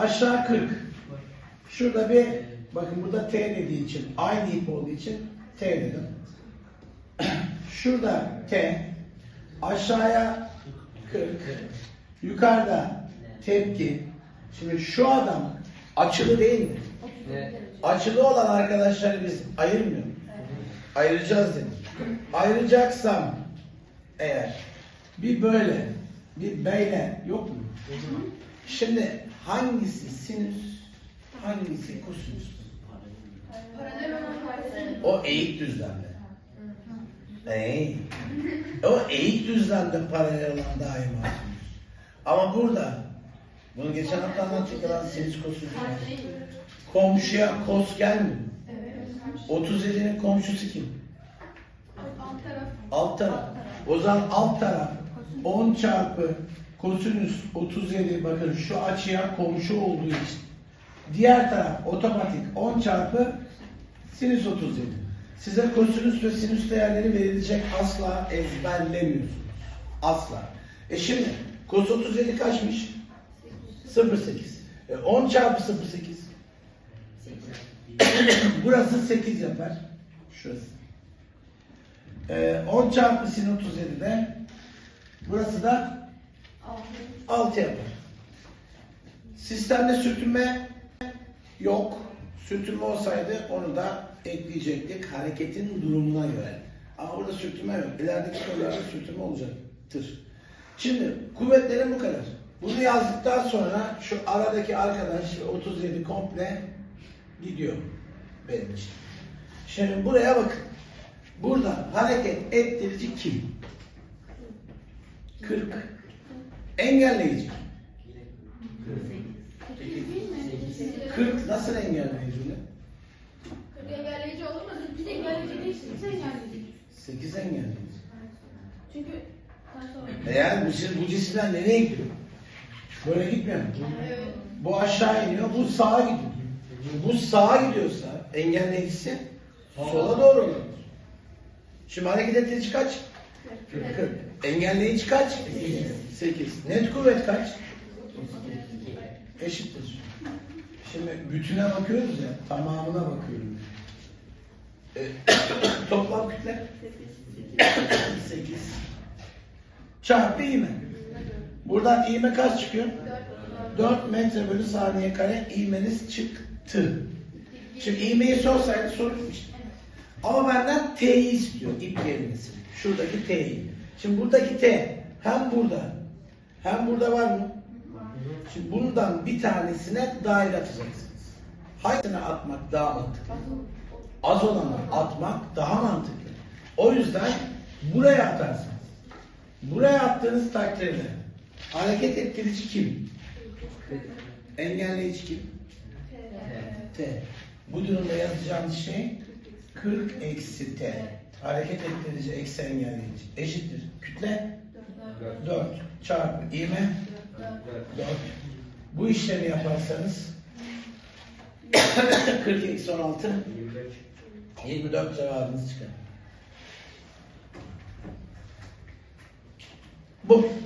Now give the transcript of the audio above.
Aşağı 40. Şurada bir bakın burada T dediği için aynı ip olduğu için T dedim. Şurada T aşağıya 40 yukarıda tepki. Şimdi şu adam açılı değil mi? Açılı olan arkadaşları biz ayırmıyor. Ayıracağız dedim. Ayıracaksam eğer bir böyle bir böyle yok mu? Şimdi hangisi sinüs, hangisi kosinüs? O eğik düzlemde. Eğik. O eğik düzlemde paralel olan daima sinüs. Ama burada bunu geçen hafta anlattık lan sinüs kosinüs. Komşuya kos gelmiyor. Evet. 37'nin komşusu kim? Alt taraf. Alt taraf. O zaman alt taraf 10 çarpı kosinüs 37 bakın şu açıya komşu olduğu için. Diğer taraf otomatik 10 çarpı sinüs 37. Size kosinüs ve sinüs değerleri verilecek asla ezberlemiyorsunuz. Asla. E şimdi kos 37 kaçmış? 0.8. E 10 çarpı 0.8. Burası 8 yapar. Şurası. Ee, 10 çarpı sin 37'de burası da 6 yapar. Sistemde sürtünme yok. Sürtünme olsaydı onu da ekleyecektik hareketin durumuna göre. Ama burada sürtünme yok. İlerideki sorularda sürtünme olacaktır. Şimdi kuvvetlerin bu kadar. Bunu yazdıktan sonra şu aradaki arkadaş 37 komple gidiyor benim için. Şimdi buraya bakın. Burada hareket ettirici kim? 40. Engelleyici. 40 nasıl engelleyici? ne? Kırk engelleyici olur mu? Biz engelleyici değil, biz engelleyici. 8 engelleyici. Çünkü. Eğer bu, cis- bu cisimler nereye gidiyor? Böyle gitmiyor mu? Evet. Bu aşağı iniyor, bu sağa gidiyor. Bu sağa gidiyorsa engelleyicisi sola doğru olur. Şimdi hareket ettirici kaç? 40. Engelleyici kaç? 8. Net kuvvet kaç? Eşittir. Şimdi bütüne bakıyoruz ya, tamamına bakıyorum. E, toplam kütle 8. Çarpı ivme. Buradan ivme kaç çıkıyor? 4 metre bölü saniye kare ivmeniz çıktı. Şimdi ivmeyi sorsaydı soru bitmişti. Ama benden T'yi istiyor ip kelimesi. Şuradaki T'yi. Şimdi buradaki T hem burada hem burada var mı? Şimdi bundan bir tanesine dahil atacaksınız. Hangisine atmak daha mantıklı? Az olanı atmak daha mantıklı. O yüzden buraya atarsınız. Buraya attığınız takdirde hareket ettirici kim? Engelleyici kim? T. Bu durumda yazacağımız şey 40 eksi T. Hareket ettirici eksi engelleyici eşittir. Kütle 4 çarpı ivme 4. Bu işlemi yaparsanız 40 eksi 16 24 cevabınız çıkar. Bu.